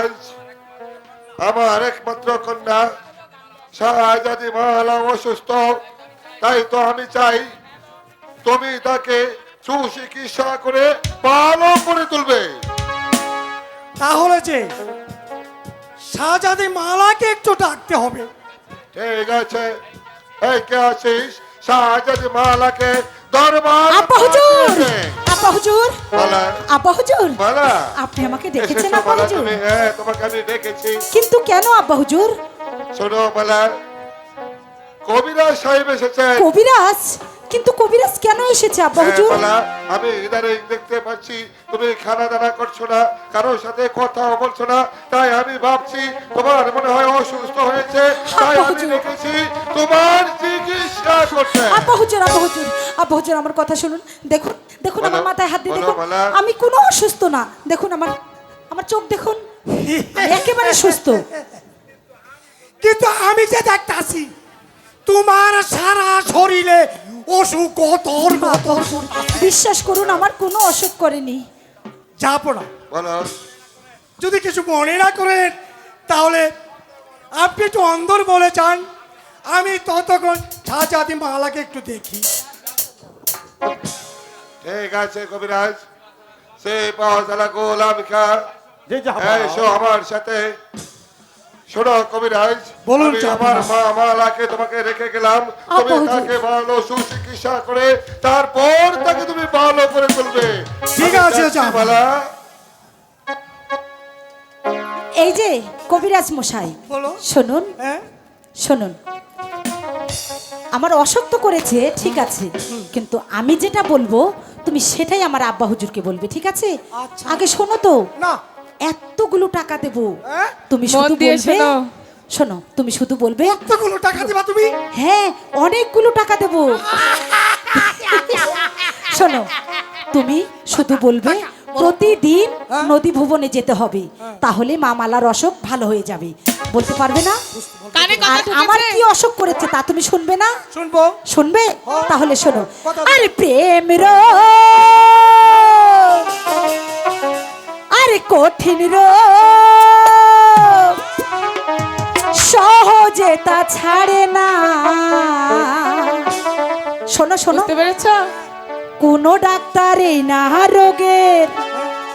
আজ আমার একমাত্র কন্যা শাহজাদি মালা অসুস্থ। তাই তো আমি চাই তুমি তাকে সুচিকিৎসা করে ভালো করে তুলবে। তাহলে যে শাহজাদি মালাকে একটু ডাকতে হবে। ঠিক আছে এই কে আছিস? শাহজাদি মালাকে দরবার আপা হুজুর? আপা হুজুর? আপা আপনি আমাকে এসেছ আপা হুজুর? হ্যাঁ কিন্তু কেন আব্বা হুজুর? শোনো কবিরাজ সাহেব এসেছে। কবিরাজ? কিন্তু কবিরাজ কেন এসেছে আব্বা হ্যাঁ, হুজুর? আমি দেখতে পাচ্ছি তুমি খানা দানা করছ না কারোর সাথে কথা বলছো না তাই আমি ভাবছি তোমার মনে হয় অসুস্থ হয়েছে তাই আমি দেখেছি তোমার হুজুর হুজুর আব্বা হুজুর আমার কথা শুনুন। দেখুন দেখুন আমার মাথায় হাত দিয়ে দেখুন। আমি কোনো অসুস্থ না। দেখুন আমার আমার চোখ দেখুন। একেবারে সুস্থ। কিন্তু আমি যে দেখতে দেখতাছি তোমার সারা শরীরে অসুখ বিশ্বাস করুন আমার কোনো অসুখ করেনি। যাব না। বলো। যদি কিছু মনে না করেন তাহলে আপনি একটু অন্দর বলে চান আমি ততক্ষণ শাহজাদি মালাকে একটু দেখি। ঠিক আছে কবিরাজ সে পাওয়া গোলাম খা এসো আমার সাথে। শোনো কবিরাজ বলুন, আমার মা মালাকে তোমাকে রেখে গেলাম। তুমি তাকে ভালো সুচিকিৎসা করে তারপর তাকে তুমি ভালো করে তুলবে। ঠিক আছে। মালা। এই যে কবিরাজ মশাই বলো। শুনুন হ্যাঁ। শুনুন। আমার অসক্ত করেছে ঠিক আছে কিন্তু আমি যেটা বলব তুমি সেটাই আমার আব্বা হুজুরকে বলবে ঠিক আছে আচ্ছা। আগে শোনো তো না এতগুলো টাকা দেবো? তুমি শুধু বলবে শোনো। শোনো তুমি শুধু বলবে কতগুলো টাকা দিবা তুমি হ্যাঁ অনেকগুলো টাকা দেবো শোনো তুমি শুধু বলবে প্রতিদিন নদী ভুবনে যেতে হবে। তাহলে মা মালার অসুখ ভালো হয়ে যাবে। বলতে পারবে না? আর আমার কি অসুখ করেছে তা তুমি শুনবে না? শুনব। শুনবে? তাহলে শোনো। আরে প্রেম রো আরে কঠিন রো সহজে তা ছাড়ে না। শোনো শোনো। বুঝতে ডাক্তারে না রোগের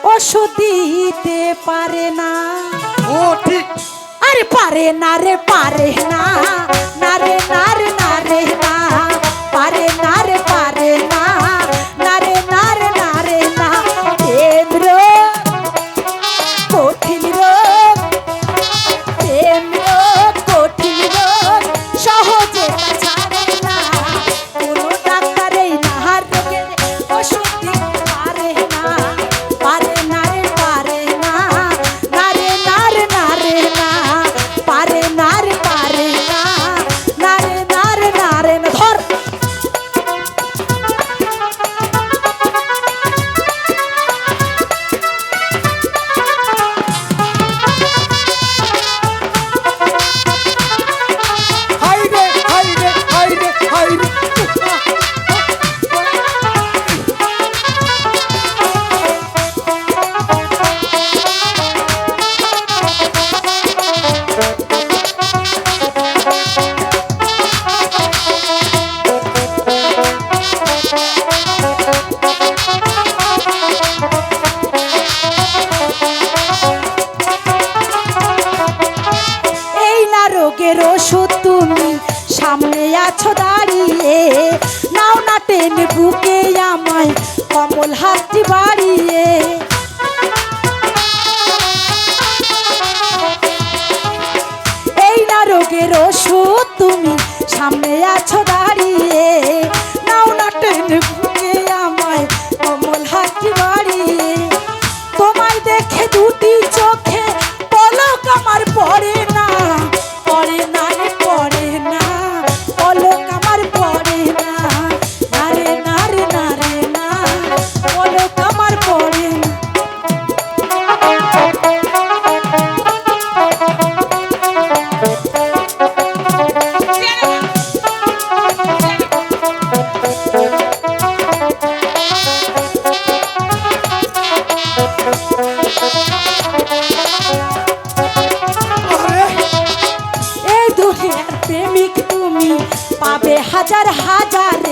ওষুধ দিতে পারে না। ও ঠিক। আরে পারে না রে পারে না। না রে না রে না হাতটি বাড়িয়ে এই না রোগের ওষুধ তুমি সামনে আছো দাঁড়িয়ে। হাজার,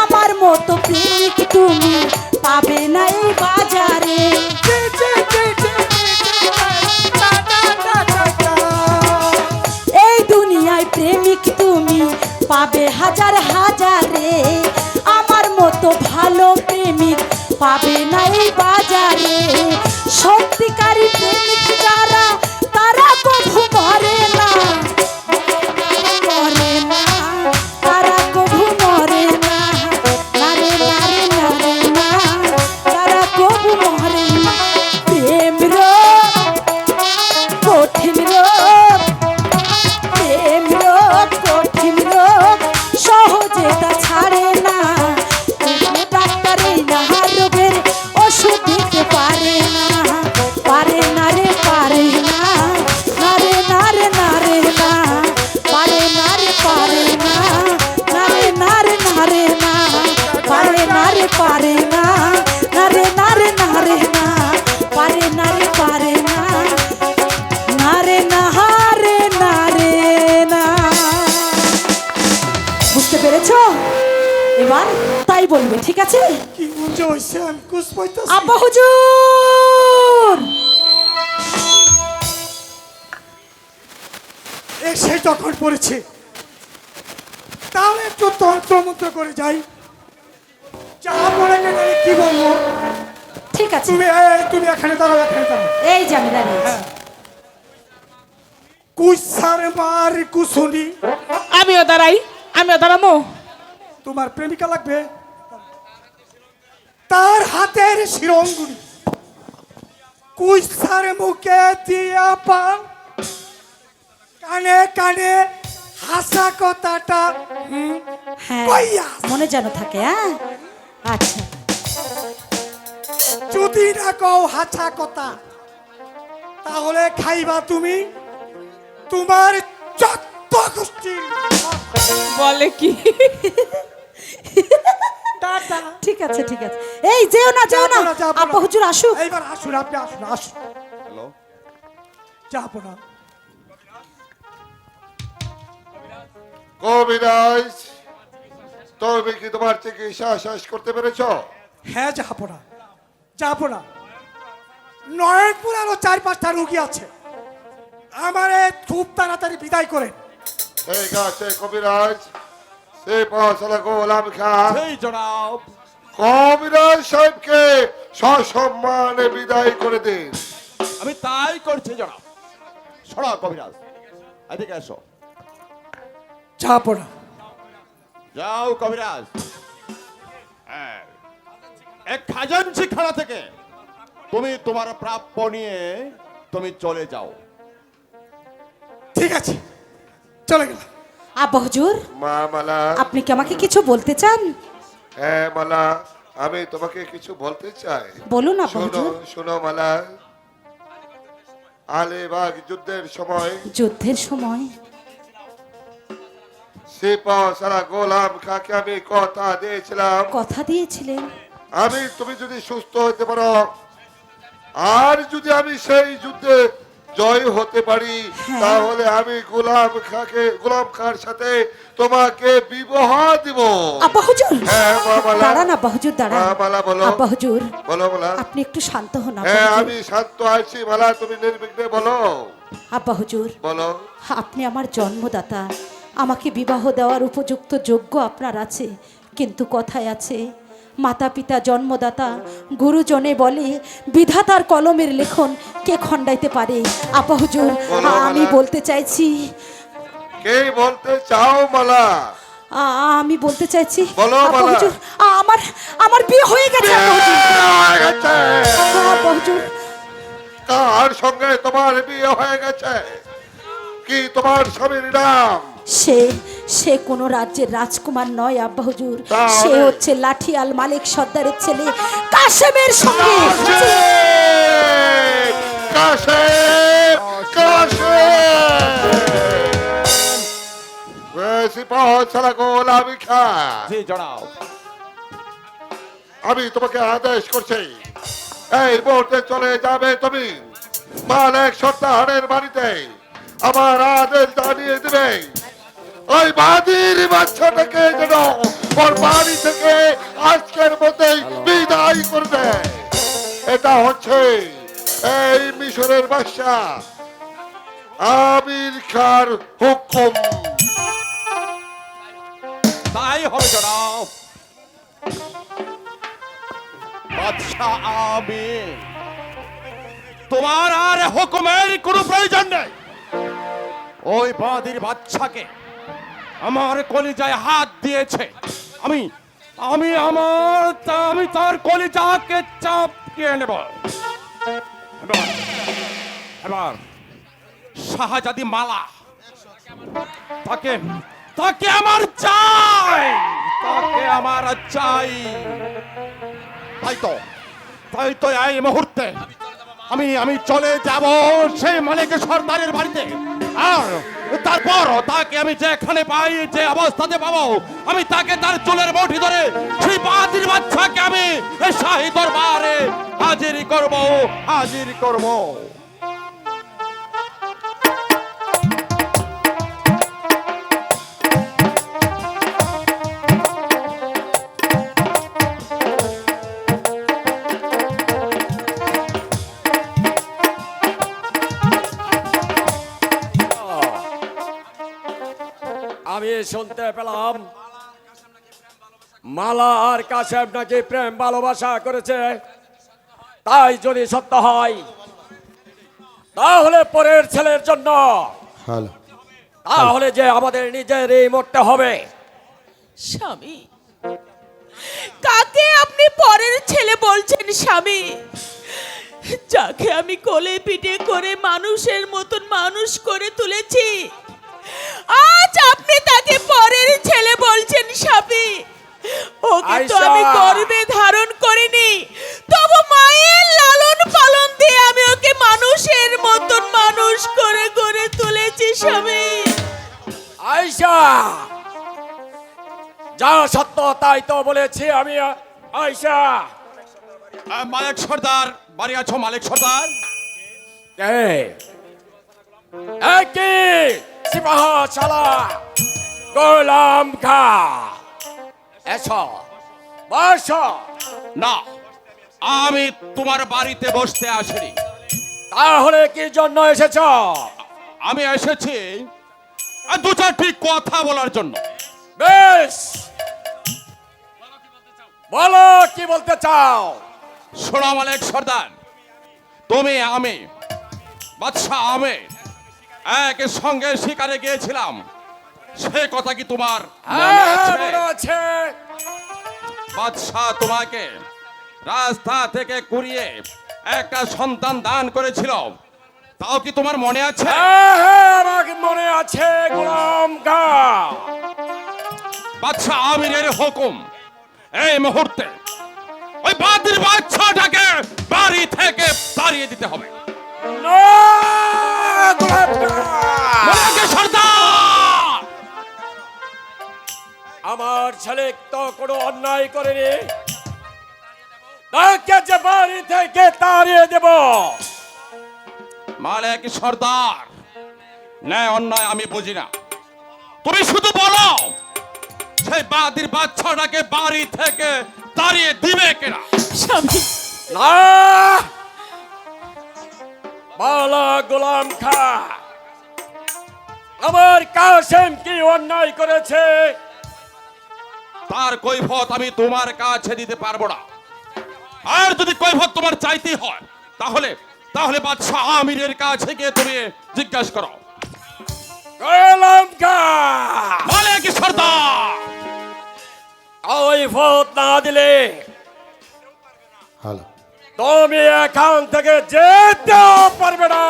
আমার মতো প্রেমিক তুমি পাবে না এই বাজারে। এই দুনিয়ায় প্রেমিক তুমি পাবে হাজার হাজারে, আমার মতো ভালো প্রেমিক পাবে না এই আছে কি হয়েছে আমি কুস পাইতাছি। আব্বা হুজুর! এসে যখন পড়েছে। তাহলে একটু তন্ত্রমন্ত্র করে যাই। যা মনে গেলে কি বলব? ঠিক আছে। তুমি তুমি এখানে দাঁড়াও এখানে দাঁড়াও। এই যে আমি দাঁড়িয়ে আছি। কুসার মার কুসুনি। আমিও দাঁড়াই আমিও দাঁড়ামো। তোমার প্রেমিকা লাগবে? তার হাতের শিরঙ্গুড়ি কুসার মুখে দিয়া পান কানে কানে হাসা কথাটা হ্যাঁ কইয়া। মনে যেন থাকে হ্যাঁ আচ্ছা। যদি না কও হাসা কথা তাহলে খাইবা তুমি তোমার চত্ব গোষ্ঠীর বলে কি? টাটা। ঠিক আছে ঠিক আছে। এই যেও না যেও না। আব্বা হুজুর আসুক। এইবার আসুন আপনি আসুন আসুন। হ্যালো। যাব না। কবিরাজ তুমি কি তোমার চিকিৎসা শেষ করতে পেরেছ? হ্যাঁ যাব না। যাব না। নয়নপুর আরও চার পাঁচটা রুগী আছে। আমারে খুব তাড়াতাড়ি বিদায় করেন। ঠিক আছে কবিরাজ। সে পয়সা গোলাম খা সেই জনাব। কবিরাজ সাহেবকে সসম্মানে বিদায় করে দিন। আমি তাই করছি জনাব। সরা কবিরাজ। এদিকে এসো। যাব না। যাও কবিরাজ। হ্যাঁ। এক খাজানছি খানা থেকে তুমি তোমার প্রাপ্য নিয়ে তুমি চলে যাও। ঠিক আছে। চলে গেলাম। আব্বা হুজুর মা মালা। আপনি কি আমাকে কিছু বলতে চান? হ্যাঁ মালা আমি তোমাকে কিছু বলতে চাই। বলুন আব্বা শোনো হুজুর শোনো মালা। আলেবাগ যুদ্ধের সময় যুদ্ধের সময়। সিপা সারা গোলাম খাকে আমি কথা দিয়েছিলাম? কথা দিয়েছিলেন। আমি তুমি যদি সুস্থ হতে পারো আর যদি আমি সেই যুদ্ধে জয় হতে পারি হ্যাঁ। তাহলে আমি গোলাম খাকে গোলাম খার সাথে তোমাকে বিবাহ দিব। আপা হুজুর হ্যাঁ, মালা। দাঁড়ান আব্বা হুজুর দাঁড়ান। মা মালা বলো। আব্বা হুজুর বলো মালা আপনি একটু শান্ত হন হ্যাঁ আমি শান্ত আছি মালা তুমি নির্বিঘ্নে বলো। আব্বা হুজুর বলো। আপনি আমার জন্মদাতা। আমাকে বিবাহ দেওয়ার উপযুক্ত যোগ্য আপনার আছে কিন্তু কথায় আছে মাতা পিতা জন্মদাতা গুরুজনে বলে বিধাতার কলমের লেখন কে খণ্ডাইতে পারে? আপা হুজুর আমি বলতে চাইছি কে বলতে চাও মালা? আমি বলতে চাইছি আপা হুজুর আমার আমার বিয়ে হয়ে গেছে আপা হুজুর। হয়ে গেছে। আপা হুজুর। কার সঙ্গে তোমার বিয়ে হয়ে গেছে? কি তোমার স্বামীর নাম? সে সে কোনো রাজ্যের রাজকুমার নয় আব্বা হুজুর। সে হচ্ছে লাঠিয়াল মালিক সর্দারের ছেলে কাশেমের সঙ্গে। কাশেম! আমি তোমাকে আদেশ করছি এই মুহূর্তে চলে যাবে তুমি। মালিক সর্দারের বাড়িতে। আমার আদেশ জানিয়ে দিবে। ওই বাদির বাচ্চাটাকে যেন ওর বাড়ি থেকে আজকের মধ্যেই বিদায় করে দেয় এটা হচ্ছে এই মিশরের বাদশা আমির খার হুকুম। তাই হবে জনাব। বাদশাহ আমি তোমার আর হুকুমের কোনো প্রয়োজন নেই। ওই বাদির বাচ্চাকে আমার কলিজায় হাত দিয়েছে। আমি আমি আমার, আমি তার কলিজাকে চাপকে নেব। এবার শাহজাদি মালা তাকে তাকে আমার চাই, তাকে আমার চাই। তাই তো তাই তো এই মুহূর্তে আমি আমি চলে যাব সেই মালিক সর্দারের বাড়িতে। আর তারপর তাকে আমি যেখানে পাই, যে অবস্থাতে পাবো, আমি তাকে তার চুলের মুঠি ধরে সেই পাঁচির বাচ্চাকে আমি শাহী দরবারে হাজির করব, হাজির করব। শুনতে পেলাম। মালা আর কাশেম নাকি প্রেম ভালোবাসা করেছে? তাই যদি সত্য হয় তাহলে পরের ছেলের জন্য। তাহলে যে আমাদের নিজের এই মরতে হবে। স্বামী কাকে আপনি পরের ছেলে বলছেন স্বামী? যাকে আমি কোলে পিঠে করে মানুষের মতন মানুষ করে তুলেছি। আজ আপনি তাকে পরের ছেলে বলছেন স্বামী। ওকে তো আমি গর্বে ধারণ করিনি। তবু মায়ের লালন পালন দিয়ে আমি ওকে মানুষের মতন মানুষ করে গড়ে তুলেছি স্বামী। আয়সা যা সত্য তাই তো বলেছি আমি আয়সা মালিক সর্দার বাড়ি আছো মালিক সর্দার? কে? গোলাম খা এসো বস না আমি তোমার বাড়িতে বসতে আসিনি। তাহলে কি জন্য এসেছ? আমি এসেছি আর দু চারটি কথা বলার জন্য। বেশ। বলো কি বলতে চাও? শোনো মালিক সর্দার তুমি আমি বাদশাহ আমি এক সঙ্গে শিকারে গিয়েছিলাম। সে কথা কি তোমার হ্যাঁ, হ্যাঁ, আছে? বাদশাহ তোমাকে রাস্তা থেকে কুড়িয়ে একটা সন্তান দান করেছিল। তাও কি তোমার মনে আছে? হ্যাঁ, মনে আছে গোলাম বাদশাহ আমিরের হুকুম এই মুহূর্তে ওই বাদির বাচ্চাটাকে বাড়ি থেকে তাড়িয়ে দিতে হবে। না, মনে আমার ছেলে তো কোনো অন্যায় করেনি। তাকে যে বাড়ি থেকে তাড়িয়ে দেব। মালিক সর্দার! ন্যায় অন্যায় আমি বুঝি না। তুমি শুধু বলো সেই বাদির বাচ্চাটাকে বাড়ি থেকে তাড়িয়ে দিবে কিনা? স্বামী। না! বালা গোলাম খা। আমার কাসেম কি অন্যায় করেছে? তার কৈফত আমি তোমার কাছে দিতে পারব না। আর যদি কৈফত তোমার চাইতে হয় তাহলে তাহলে বাদশাহ আমিরের কাছে গিয়ে তুমি জিজ্ঞাসা করো। গোলাম খা। মালিক সর্দার? ওই ভোট না দিলে হ্যালো। তুমি এখান থেকে যেতে পারবে না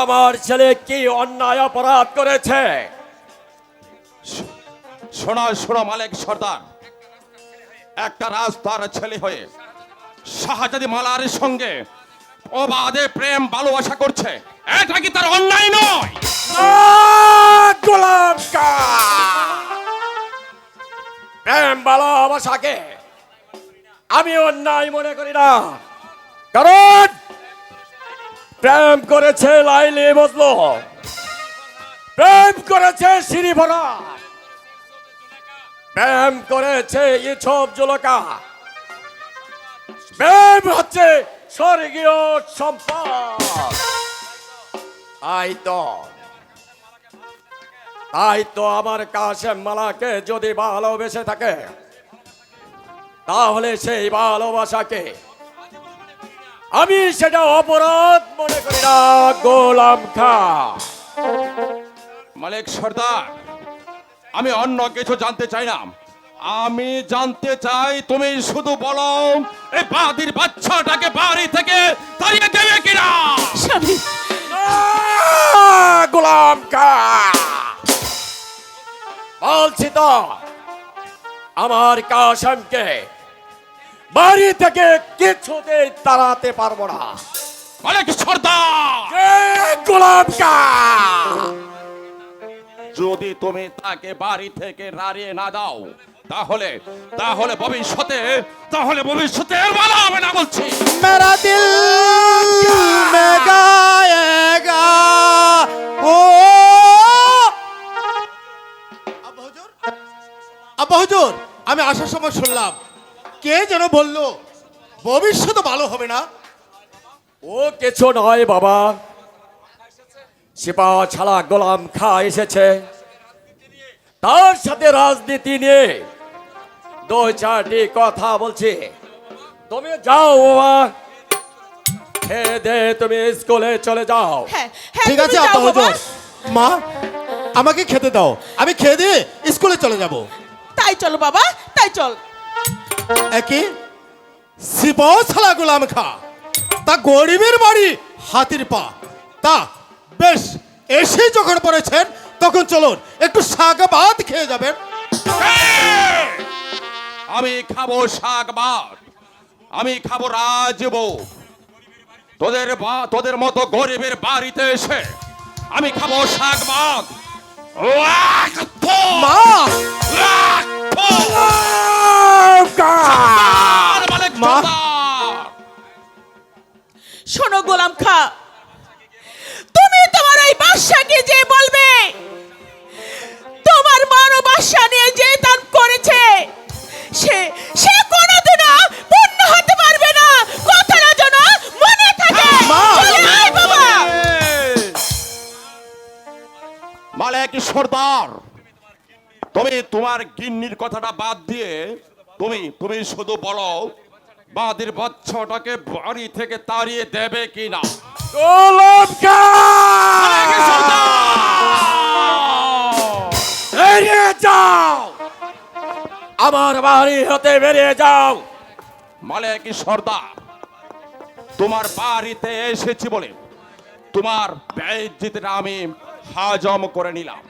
আমার ছেলে কি অন্যায় অপরাধ করেছে? শোনো শোনো মালিক সর্দার। একটা রাস্তার ছেলে হয়ে শাহজাদি মালার সঙ্গে অবাধে প্রেম ভালোবাসা করছে। এটা কি তার অন্যায় নয়? কা প্রেম ভালোবাসাকে আমি অন্যায় মনে করি না। কারণ প্রেম করেছে লাইলি বজলো। প্রেম করেছে শ্রীভরা প্রেম করেছে ইছব জুলকা। প্রেম হচ্ছে স্বর্গীয় সম্পদ। তাই তো। তাই তো আমার কাশেম মালাকে যদি ভালোবেসে থাকে তাহলে সেই ভালোবাসাকে আমি সেটা অপরাধ মনে করি না গোলাম খা মালিক সর্দার আমি অন্য কিছু জানতে চাই না। আমি জানতে চাই তুমি শুধু বলো এই বাদির বাচ্চাটাকে বাড়ি থেকে তাড়িয়ে দেবে কিনা? গোলাম খা বলছি তো আমার কাশমকে বাড়ি থেকে কিছুতে তাড়াতে পারব না। অনেক সর্দার? গোলাপ যদি তুমি তাকে বাড়ি থেকে রাড়িয়ে না দাও তাহলে তাহলে ভবিষ্যতে তাহলে ভবিষ্যতে এর ভালো হবে না বলছি। মেরা দিল মে গায়েগা ও আব্বা হুজুর আমি আসার সময় শুনলাম। কে যেন বলল ভবিষ্যৎ ভালো হবে না? ও কিছু নয় বাবা। সিপা ছাড়া গোলাম খা এসেছে। তার সাথে রাজনীতি নিয়ে দু চারটি কথা বলছি। তুমি যাও বাবা। খেয়ে দে তুমি স্কুলে চলে যাও। হ্যাঁ হ্যাঁ ঠিক আছে আব্বা হুজুর মা আমাকে খেতে দাও। আমি খেয়ে দিয়ে স্কুলে চলে যাব। চলো বাবা তাই চল। একই সিপাও ছাড়া গোলাম খা। তা গরিবের বাড়ি হাতির পা। তা বেশ এসে যখন পড়েছেন তখন চলুন একটু শাক ভাত খেয়ে যাবেন। আমি খাব শাক ভাত। আমি খাব রাজভোগ। তোদের বা তোদের মতো গরিবের বাড়িতে এসে আমি খাব শাক ভাত! মা! মা! শোনো গোলাম খা। তুমি তোমার ওই বাদশাকে যে বলবে তোমার বড় বাদশা নিয়ে যে সর্দার তুমি তোমার গিন্নির কথাটা বাদ দিয়ে তুমি তুমি শুধু বলো বাদির বাচ্চাটাকে বাড়ি থেকে তাড়িয়ে দেবে! বেরিয়ে যাও! আমার বাড়ি হতে বেরিয়ে যাও! মালে কি সর্দার তোমার বাড়িতে এসেছি বলে তোমার বেজ্জিতটা আমি হাজম করে নিলাম।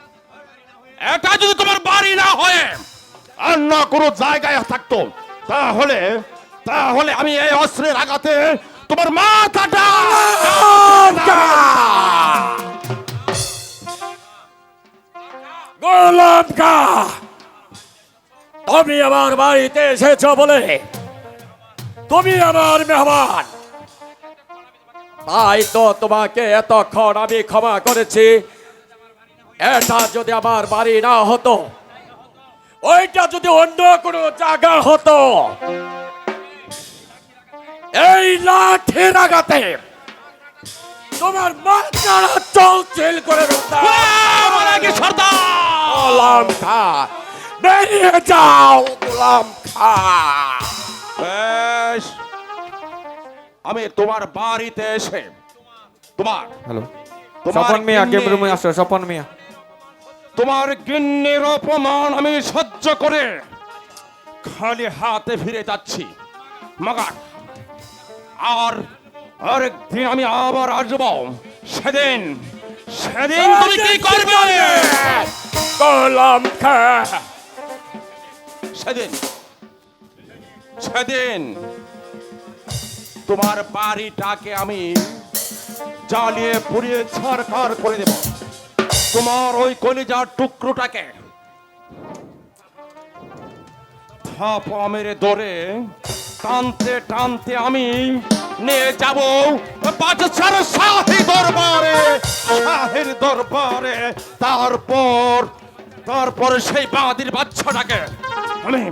এটা যদি তোমার বাড়ি না হয়ে অন্য কোনো জায়গায় থাকতো তাহলে তাহলে আমি এই অস্ত্রের আঘাতে তোমার মাথাটা গোলাম খা তুমি আমার বাড়িতে এসেছ বলে তুমি আমার মেহমান। তাই তো তোমাকে এতক্ষণ আমি ক্ষমা করেছি। এটা যদি আমার বাড়ি না হতো ওইটা যদি অন্য কোনো জায়গা হতো এই লাঠির আঘাতে তোমার মাথাটা চৌচিল করে গোলাম খা বেরিয়ে যাও গোলাম খা। বেশ। আমি তোমার বাড়িতে এসে তোমার হ্যালো। তোমার স্বপন মিয়া গেম গিন্নি- রুমে আসো স্বপন মিয়া। তোমার গিন্নির অপমান আমি সহ্য করে খালি হাতে ফিরে যাচ্ছি। মাগার আর আরেকদিন আমি আবার আসব। সেদিন সেদিন তুমি কি করবে? গোলাম খা। সেদিন সেদিন তোমার বাড়িটাকে আমি জ্বালিয়ে পুড়িয়ে ছাড়খার করে দেব। তোমার ওই কলিজার টুকরোটাকে থাপা মেরে ধরে টানতে টানতে আমি নিয়ে যাব। বাদশার শাহী দরবারে শাহের দরবারে। তারপর তারপর সেই বাঁদির বাচ্চাটাকে আমি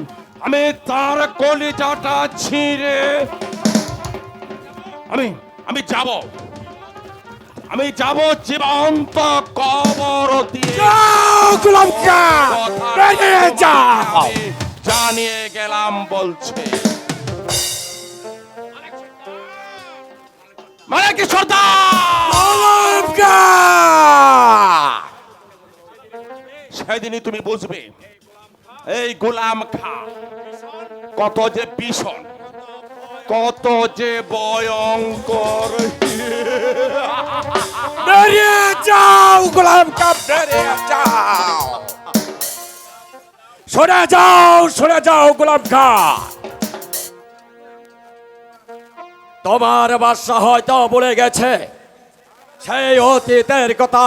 আমি তার কলিজাটা ছিঁড়ে আমি আমি যাব। আমি যাব জীবন্ত কবর জানিয়ে গেলাম বলছে। মানে কি সেদিনই তুমি বুঝবে এই গোলাম খা কত যে ভীষণ। কত যে ভয়ঙ্কর বেরিয়ে যাও গোলামকা বেরিয়ে যাও। সরে যাও সরে যাও গোলামকা তোমার বাদশা হয়তো বলে গেছে, সেই অতীতের কথা।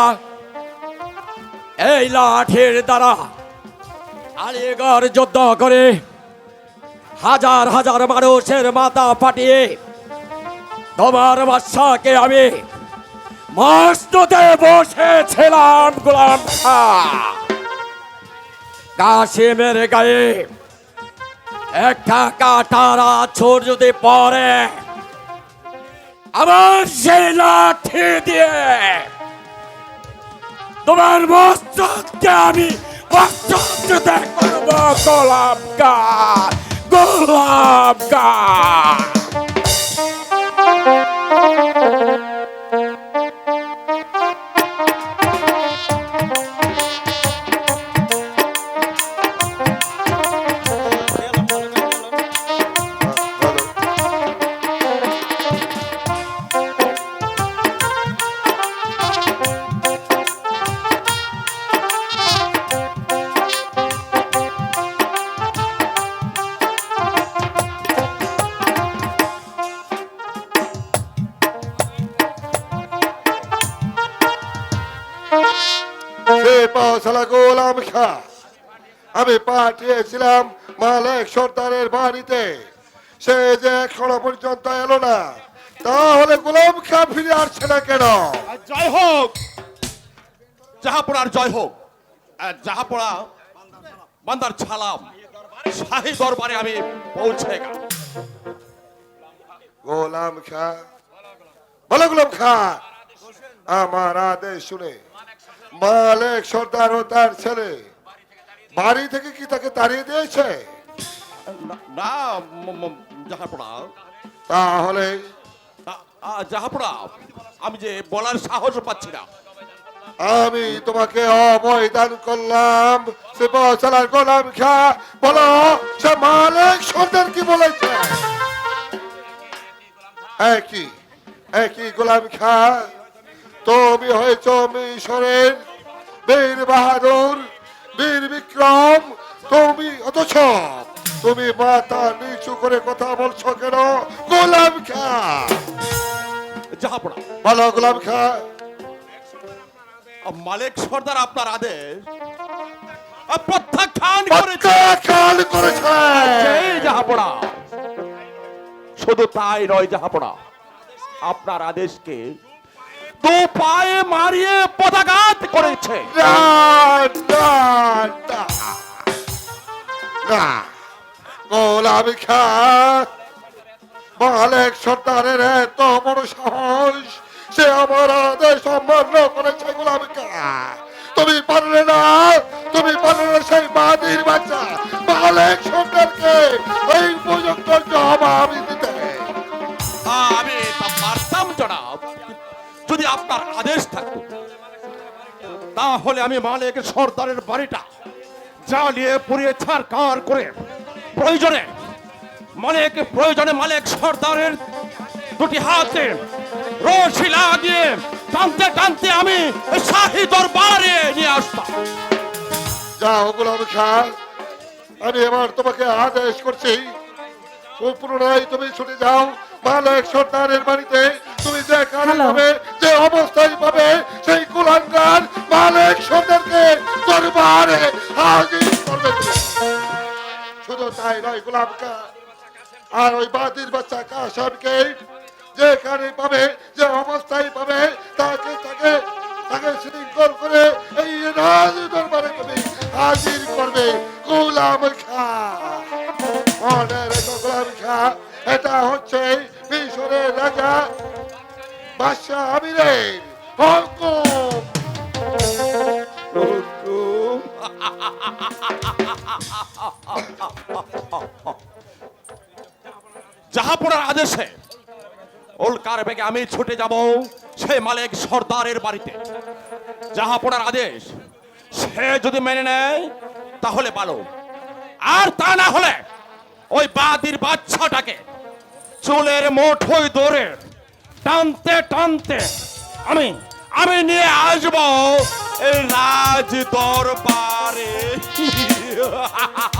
এই লাঠির দ্বারা আলিগড় যুদ্ধ করে হাজার হাজার মানুষের মাথা ফাটিয়ে তোমার বাদশাকে আমি মস্ততে বসেছিলাম, গোলাম কাশিমের গায়ে একটা কাটার আছর যদি পরে আমার সেই লাঠি দিয়ে তোমার মস্তককে আমি মস্তকতে করব, গোলাম গা গোলাম গা পাঠিয়েছিলাম মালেক সর্দারের বাড়িতে। সে যে এখনও পর্যন্ত এলো না তাহলে গোলাম খা ফিরে আসছে না কেন? জয় হোক। জাহাপড়ার জয় হোক। জাহাপড়া বান্দার ছালাম। শাহী দরবারে আমি পৌঁছে গেলাম। গোলাম খা বলো গোলাম খা আমার আদেশ শুনে মালেক সর্দার ও তার ছেলে বাড়ি থেকে কি তাকে তাড়িয়ে দিয়েছে? না- জাহাপড়া তাহলে? জাহাপড়া আমি যে বলার সাহস পাচ্ছি না। আমি তোমাকে অবৈধান করলাম সে বসালার গোলাম খা বলো সে মালিক সর্দার কি বলেছে? একই একই গোলাম খা তুমি হয়েছ মিশরের বীর বাহাদুর বীর বিক্রম তুমি অথচ তুমি মাথা নিচু করে কথা বলছো কেন? গোলাম খা। জাহাপড়া বলো গোলাম খা। মালিক সর্দার আপনার আদেশ। প্রত্যাখ্যান প্রত্যাখ্যান করেছে। জাহাপড়া শুধু তাই নয় জাহাপড়া আপনার আদেশকে দু পায়ে মারিয়ে পদাঘাত করেছে। গোলাম খা মালেক সর্দারের এত বড় সাহস, সে আমার আদেশ অমান্য করেছে গোলাম খা তুমি পারলে না, তুমি পারলে না সেই বাদির বাচ্চা। মালেক সর্দারকে এই পর্যন্ত তাহলে আমি মালিক সর্দারের বাড়িটা জ্বালিয়ে, পুড়িয়ে ছাড়কার করে প্রয়োজনে, মালিক প্রয়োজনে মালিক সর্দারের দুটি হাতে রশি লাগিয়ে টানতে টানতে আমি শাহী দরবারে নিয়ে আসতাম। যাও গোলাম খান আমি এবার তোমাকে আদেশ করছি পুনরায় তুমি ছুটে যাও, মালিক সর্দারের বাড়িতে তুমি যে কারণ পাবে যে অবস্থায় পাবে সেই কুলাঙ্গার মালিক সর্দারকে দরবারে হাজির করবে শুধু তাই নয় গোলাম খান আর ওই বাদির বাচ্চা কাসাবকে যেখানে পাবে যে অবস্থায় পাবে আমি ছুটে যাব সেই মালিক সর্দারের বাড়িতে। জাহাপুরার আদেশ, সে যদি মেনে নেয়, তাহলে ভালো আর তা না হলে ওই বাদির বাচ্চাটাকে চুলের মুঠোয় ধরে টানতে টানতে আমি আমি নিয়ে আসব এই রাজ দরবারে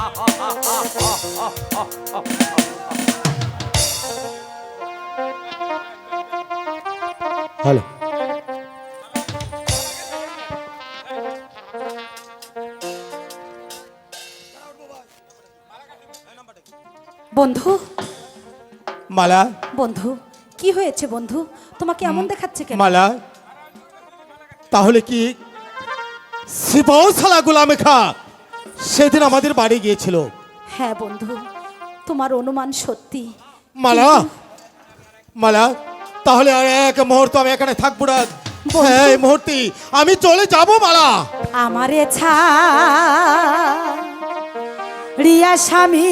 হ্যালো বন্ধু? মালা। বন্ধু কি হয়েছে বন্ধু? তোমাকে এমন দেখাচ্ছে কেন? মালা তাহলে কি সিপাহ সালা গোলামে খা? সেদিন আমাদের বাড়ি গিয়েছিল। হ্যাঁ বন্ধু তোমার অনুমান সত্যি। মালা মালা তাহলে আর এক মুহূর্ত আমি এখানে থাকব না। এই মুহূর্তে আমি চলে যাব, মালা। আমারে ছা রিয়া স্বামী